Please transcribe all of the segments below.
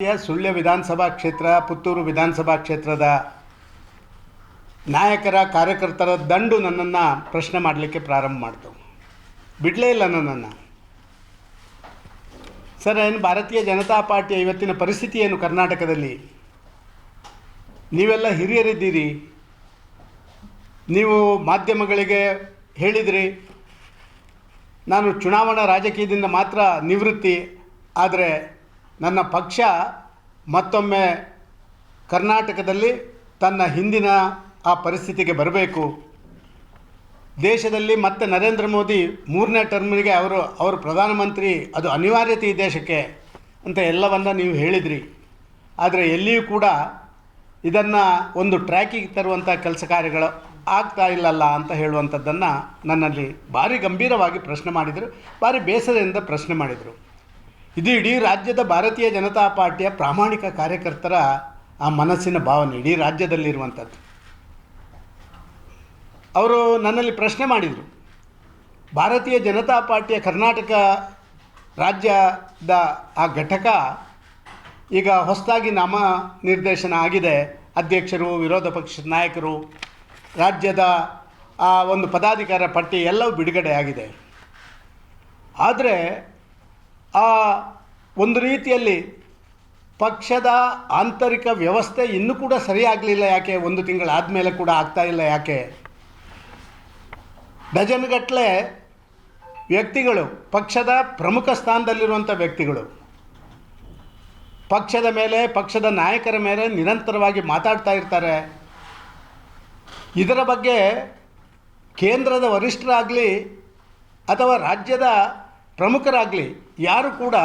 ಸುಳ್ಯ ವಿಧಾನಸಭಾ ಕ್ಷೇತ್ರ, ಪುತ್ತೂರು ವಿಧಾನಸಭಾ ಕ್ಷೇತ್ರದ ನಾಯಕರ ಕಾರ್ಯಕರ್ತರ ದಂಡು ನನ್ನನ್ನು ಪ್ರಶ್ನೆ ಮಾಡಲಿಕ್ಕೆ ಪ್ರಾರಂಭ ಮಾಡ್ತು. ಬಿಡಲೇ ಇಲ್ಲ ನನ್ನನ್ನು. ಸರ್, ಏನು ಭಾರತೀಯ ಜನತಾ ಪಾರ್ಟಿಯ ಇವತ್ತಿನ ಪರಿಸ್ಥಿತಿ ಏನು ಕರ್ನಾಟಕದಲ್ಲಿ? ನೀವೆಲ್ಲ ಹಿರಿಯರಿದ್ದೀರಿ. ನೀವು ಮಾಧ್ಯಮಗಳಿಗೆ ಹೇಳಿದ್ರಿ. ನಾನು ಚುನಾವಣಾ ರಾಜಕೀಯದಿಂದ ಮಾತ್ರ ನಿವೃತ್ತಿ. ಆದರೆ ನನ್ನ ಪಕ್ಷ ಮತ್ತೊಮ್ಮೆ ಕರ್ನಾಟಕದಲ್ಲಿ ತನ್ನ ಹಿಂದಿನ ಆ ಪರಿಸ್ಥಿತಿಗೆ ಬರಬೇಕು. ದೇಶದಲ್ಲಿ ಮತ್ತೆ ನರೇಂದ್ರ ಮೋದಿ ಮೂರನೇ ಟರ್ಮಿಗೆ ಅವರು ಅವರು ಪ್ರಧಾನಮಂತ್ರಿ, ಅದು ಅನಿವಾರ್ಯತೆ ಈ ದೇಶಕ್ಕೆ ಅಂತ ಎಲ್ಲವನ್ನ ನೀವು ಹೇಳಿದ್ರಿ. ಆದರೆ ಎಲ್ಲಿಯೂ ಕೂಡ ಇದನ್ನು ಒಂದು ಟ್ರ್ಯಾಕಿಗೆ ತರುವಂಥ ಕೆಲಸ ಕಾರ್ಯಗಳು ಆಗ್ತಾ ಇಲ್ಲಲ್ಲ ಅಂತ ಹೇಳುವಂಥದ್ದನ್ನು ನನ್ನಲ್ಲಿ ಭಾರಿ ಗಂಭೀರವಾಗಿ ಪ್ರಶ್ನೆ ಮಾಡಿದರು, ಭಾರಿ ಬೇಸರದಿಂದ ಪ್ರಶ್ನೆ ಮಾಡಿದರು. ಇದು ಇಡೀ ರಾಜ್ಯದ ಭಾರತೀಯ ಜನತಾ ಪಾರ್ಟಿಯ ಪ್ರಾಮಾಣಿಕ ಕಾರ್ಯಕರ್ತರ ಆ ಮನಸ್ಸಿನ ಭಾವನೆ, ಇಡೀ ರಾಜ್ಯದಲ್ಲಿರುವಂಥದ್ದು. ಅವರು ನನ್ನಲ್ಲಿ ಪ್ರಶ್ನೆ ಮಾಡಿದರು, ಭಾರತೀಯ ಜನತಾ ಪಾರ್ಟಿಯ ಕರ್ನಾಟಕ ರಾಜ್ಯದ ಆ ಘಟಕ ಈಗ ಹೊಸದಾಗಿ ನಾಮ ನಿರ್ದೇಶನ ಆಗಿದೆ. ಅಧ್ಯಕ್ಷರು, ವಿರೋಧ ಪಕ್ಷದ ನಾಯಕರು, ರಾಜ್ಯದ ಆ ಒಂದು ಪದಾಧಿಕಾರ ಪಟ್ಟಿ ಎಲ್ಲವೂ ಬಿಡುಗಡೆ ಆಗಿದೆ. ಆದರೆ ಆ ಒಂದು ರೀತಿಯಲ್ಲಿ ಪಕ್ಷದ ಆಂತರಿಕ ವ್ಯವಸ್ಥೆ ಇನ್ನೂ ಕೂಡ ಸರಿಯಾಗಲಿಲ್ಲ ಯಾಕೆ? ಒಂದು ತಿಂಗಳಾದ ಮೇಲೆ ಕೂಡ ಆಗ್ತಾ ಇಲ್ಲ ಯಾಕೆ? ಡಜನ್ಗಟ್ಟಲೆ ವ್ಯಕ್ತಿಗಳು, ಪಕ್ಷದ ಪ್ರಮುಖ ಸ್ಥಾನದಲ್ಲಿರುವಂಥ ವ್ಯಕ್ತಿಗಳು, ಪಕ್ಷದ ಮೇಲೆ, ಪಕ್ಷದ ನಾಯಕರ ಮೇಲೆ ನಿರಂತರವಾಗಿ ಮಾತಾಡ್ತಾ ಇರ್ತಾರೆ. ಇದರ ಬಗ್ಗೆ ಕೇಂದ್ರದ ವರಿಷ್ಠರಾಗಲಿ ಅಥವಾ ರಾಜ್ಯದ ಪ್ರಮುಖರಾಗಲಿ ಯಾರು ಕೂಡ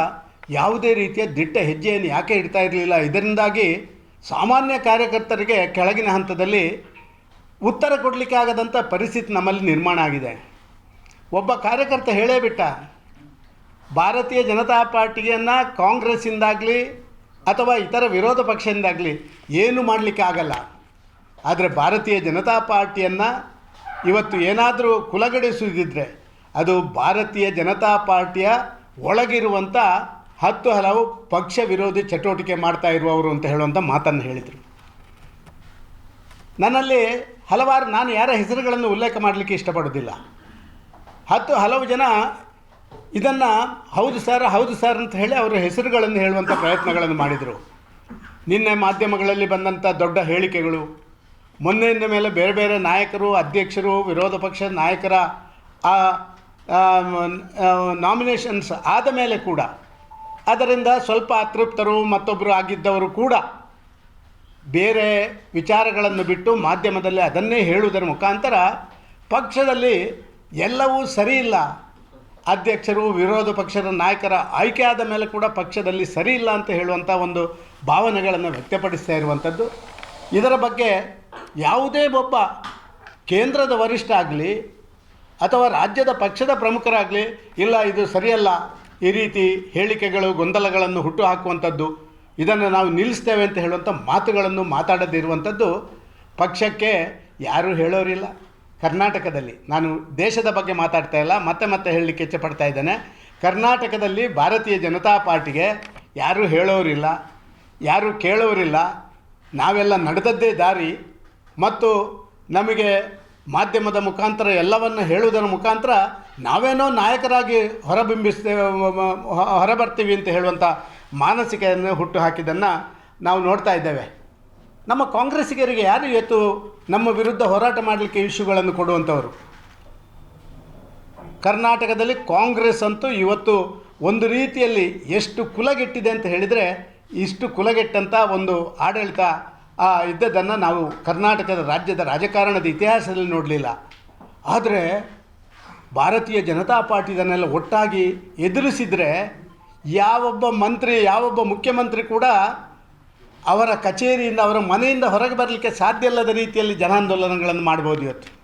ಯಾವುದೇ ರೀತಿಯ ದಿಟ್ಟ ಹೆಜ್ಜೆಯನ್ನು ಯಾಕೆ ಇಡ್ತಾ ಇರಲಿಲ್ಲ? ಇದರಿಂದಾಗಿ ಸಾಮಾನ್ಯ ಕಾರ್ಯಕರ್ತರಿಗೆ ಕೆಳಗಿನ ಹಂತದಲ್ಲಿ ಉತ್ತರ ಕೊಡಲಿಕ್ಕೆ ಆಗದಂಥ ಪರಿಸ್ಥಿತಿ ನಮ್ಮಲ್ಲಿ ನಿರ್ಮಾಣ ಆಗಿದೆ. ಒಬ್ಬ ಕಾರ್ಯಕರ್ತ ಹೇಳೇ ಬಿಟ್ಟ, ಭಾರತೀಯ ಜನತಾ ಪಾರ್ಟಿಯನ್ನು ಕಾಂಗ್ರೆಸ್ಸಿಂದಾಗಲಿ ಅಥವಾ ಇತರ ವಿರೋಧ ಪಕ್ಷದಿಂದಾಗಲಿ ಏನು ಮಾಡಲಿಕ್ಕೆ ಆಗಲ್ಲ. ಆದರೆ ಭಾರತೀಯ ಜನತಾ ಪಾರ್ಟಿಯನ್ನು ಇವತ್ತು ಏನಾದರೂ ಕುಲಗಡಿಸುವುದಿದ್ರೆ ಅದು ಭಾರತೀಯ ಜನತಾ ಪಾರ್ಟಿಯ ಒಳಗಿರುವಂಥ ಹತ್ತು ಹಲವು ಪಕ್ಷ ವಿರೋಧಿ ಚಟುವಟಿಕೆ ಮಾಡ್ತಾ ಇರುವವರು ಅಂತ ಹೇಳುವಂಥ ಮಾತನ್ನು ಹೇಳಿದರು. ನನ್ನಲ್ಲಿ ಹಲವಾರು ನಾನು ಯಾರ ಹೆಸರುಗಳನ್ನು ಉಲ್ಲೇಖ ಮಾಡಲಿಕ್ಕೆ ಇಷ್ಟಪಡೋದಿಲ್ಲ ಹತ್ತು ಹಲವು ಜನ ಇದನ್ನು ಹೌದು ಸರ್ ಹೌದು ಸರ್ ಅಂತ ಹೇಳಿ ಅವರ ಹೆಸರುಗಳನ್ನು ಹೇಳುವಂಥ ಪ್ರಯತ್ನಗಳನ್ನು ಮಾಡಿದರು. ನಿನ್ನೆ ಮಾಧ್ಯಮಗಳಲ್ಲಿ ಬಂದಂಥ ದೊಡ್ಡ ಹೇಳಿಕೆಗಳು, ಮೊನ್ನೆಯಿಂದ ಮೇಲೆ ಬೇರೆ ಬೇರೆ ನಾಯಕರು, ಅಧ್ಯಕ್ಷರು, ವಿರೋಧ ಪಕ್ಷದ ನಾಯಕರ ಆ ನಾಮಿನೇಷನ್ಸ್ ಆದ ಮೇಲೆ ಕೂಡ, ಅದರಿಂದ ಸ್ವಲ್ಪ ಅತೃಪ್ತರು ಮತ್ತೊಬ್ಬರು ಆಗಿದ್ದವರು ಕೂಡ ಬೇರೆ ವಿಚಾರಗಳನ್ನು ಬಿಟ್ಟು ಮಾಧ್ಯಮದಲ್ಲಿ ಅದನ್ನೇ ಹೇಳುವುದರ ಮುಖಾಂತರ ಪಕ್ಷದಲ್ಲಿ ಎಲ್ಲವೂ ಸರಿ ಇಲ್ಲ. ಅಧ್ಯಕ್ಷರು, ವಿರೋಧ ಪಕ್ಷದ ನಾಯಕರ ಆಯ್ಕೆ ಆದ ಮೇಲೆ ಕೂಡ ಪಕ್ಷದಲ್ಲಿ ಸರಿ ಇಲ್ಲ ಅಂತ ಹೇಳುವಂಥ ಒಂದು ಭಾವನೆಗಳನ್ನು ವ್ಯಕ್ತಪಡಿಸ್ತಾ ಇರುವಂಥದ್ದು. ಇದರ ಬಗ್ಗೆ ಯಾವುದೇ ಒಬ್ಬ ಕೇಂದ್ರದ ವರಿಷ್ಠ ಆಗಲಿ ಅಥವಾ ರಾಜ್ಯದ ಪಕ್ಷದ ಪ್ರಮುಖರಾಗಲಿ, ಇಲ್ಲ ಇದು ಸರಿಯಲ್ಲ, ಈ ರೀತಿ ಹೇಳಿಕೆಗಳು, ಗೊಂದಲಗಳನ್ನು ಹುಟ್ಟು ಹಾಕುವಂಥದ್ದು ಇದನ್ನು ನಾವು ನಿಲ್ಲಿಸ್ತೇವೆ ಅಂತ ಹೇಳುವಂಥ ಮಾತುಗಳನ್ನು ಮಾತಾಡದಿರುವಂಥದ್ದು ಪಕ್ಷಕ್ಕೆ ಯಾರೂ ಹೇಳೋರಿಲ್ಲ. ಕರ್ನಾಟಕದಲ್ಲಿ, ನಾನು ದೇಶದ ಬಗ್ಗೆ ಮಾತಾಡ್ತಾ ಇಲ್ಲ, ಮತ್ತೆ ಮತ್ತೆ ಹೇಳಲಿಕ್ಕೆ ಇಚ್ಛೆಪಡ್ತಾ ಇದ್ದೇನೆ. ಕರ್ನಾಟಕದಲ್ಲಿ ಭಾರತೀಯ ಜನತಾ ಪಾರ್ಟಿಗೆ ಯಾರೂ ಹೇಳೋರಿಲ್ಲ, ಯಾರೂ ಕೇಳೋರಿಲ್ಲ. ನಾವೆಲ್ಲ ನಡೆದದ್ದೇ ದಾರಿ. ಮತ್ತು ನಮಗೆ ಮಾಧ್ಯಮದ ಮುಖಾಂತರ ಎಲ್ಲವನ್ನು ಹೇಳುವುದರ ಮುಖಾಂತರ ನಾವೇನೋ ನಾಯಕರಾಗಿ ಹೊರಬಿಂಬಿಸ್ತೇವೆ ಹೊರಬರ್ತೀವಿ ಅಂತ ಹೇಳುವಂಥ ಮಾನಸಿಕೆಯನ್ನು ಹುಟ್ಟು ಹಾಕಿದ್ದನ್ನು ನಾವು ನೋಡ್ತಾ ಇದ್ದೇವೆ. ನಮ್ಮ ಕಾಂಗ್ರೆಸ್ಸಿಗರಿಗೆ ಯಾರು ಇವತ್ತು ನಮ್ಮ ವಿರುದ್ಧ ಹೋರಾಟ ಮಾಡಲಿಕ್ಕೆ ಇಶ್ಯೂಗಳನ್ನು ಕೊಡುವಂಥವರು? ಕರ್ನಾಟಕದಲ್ಲಿ ಕಾಂಗ್ರೆಸ್ ಅಂತೂ ಇವತ್ತು ಒಂದು ರೀತಿಯಲ್ಲಿ ಎಷ್ಟು ಕುಲಗೆಟ್ಟಿದೆ ಅಂತ ಹೇಳಿದರೆ ಇಷ್ಟು ಕುಲಗೆಟ್ಟಂಥ ಒಂದು ಆಡಳಿತ ಆ ಇದ್ದದ್ದನ್ನು ನಾವು ಕರ್ನಾಟಕದ ರಾಜ್ಯದ ರಾಜಕಾರಣದ ಇತಿಹಾಸದಲ್ಲಿ ನೋಡಲಿಲ್ಲ. ಆದರೆ ಭಾರತೀಯ ಜನತಾ ಪಾರ್ಟಿ ಇದನ್ನೆಲ್ಲ ಒಟ್ಟಾಗಿ ಎದುರಿಸಿದರೆ ಯಾವೊಬ್ಬ ಮಂತ್ರಿ, ಯಾವೊಬ್ಬ ಮುಖ್ಯಮಂತ್ರಿ ಕೂಡ ಅವರ ಕಚೇರಿಯಿಂದ, ಅವರ ಮನೆಯಿಂದ ಹೊರಗೆ ಬರಲಿಕ್ಕೆ ಸಾಧ್ಯ ಇಲ್ಲದ ರೀತಿಯಲ್ಲಿ ಜನಾಂದೋಲನಗಳನ್ನು ಮಾಡ್ಬೋದು ಇವತ್ತು.